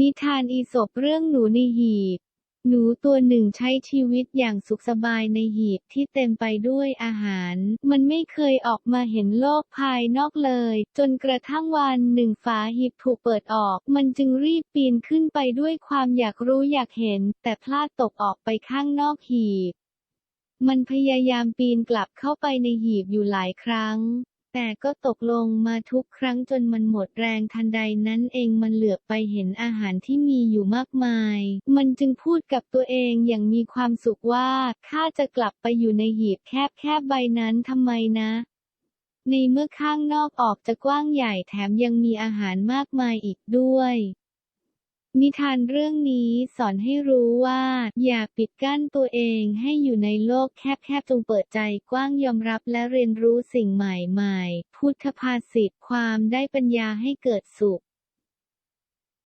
นิทานอีสปเรื่องหนูในหีบ หนูตัวหนึ่งใช้ชีวิตอย่างสุขสบายในหีบที่เต็มไปด้วยอาหาร มันไม่เคยออกมาเห็นโลกภายนอกเลย จนกระทั่งวันหนึ่งฝาหีบถูกเปิดออก มันจึงรีบปีนขึ้นไปด้วยความอยากรู้อยากเห็น แต่พลาดตกออกไปข้างนอกหีบ มันพยายามปีนกลับเข้าไปในหีบอยู่หลายครั้ง แต่ก็ตกลงมาทุกครั้งจนมันหมดแรงทันใดนั้นเองมันเหลือบไปเห็นอาหารที่มีอยู่มากมาย มันจึงพูดกับตัวเองอย่างมีความสุขว่าข้าจะกลับไปอยู่ในหีบแคบๆใบนั้นทำไมนะ ในเมื่อข้างนอกออกจะกว้างใหญ่แถมยังมีอาหารมากมายอีกด้วย นิทานเรื่องนี้สอนให้รู้ว่า อย่าปิดกั้นตัวเองให้อยู่ในโลกแคบๆจงเปิดใจกว้างยอมรับและเรียนรู้สิ่งใหม่ๆ พุทธภาษิตความได้ปัญญาให้เกิดสุข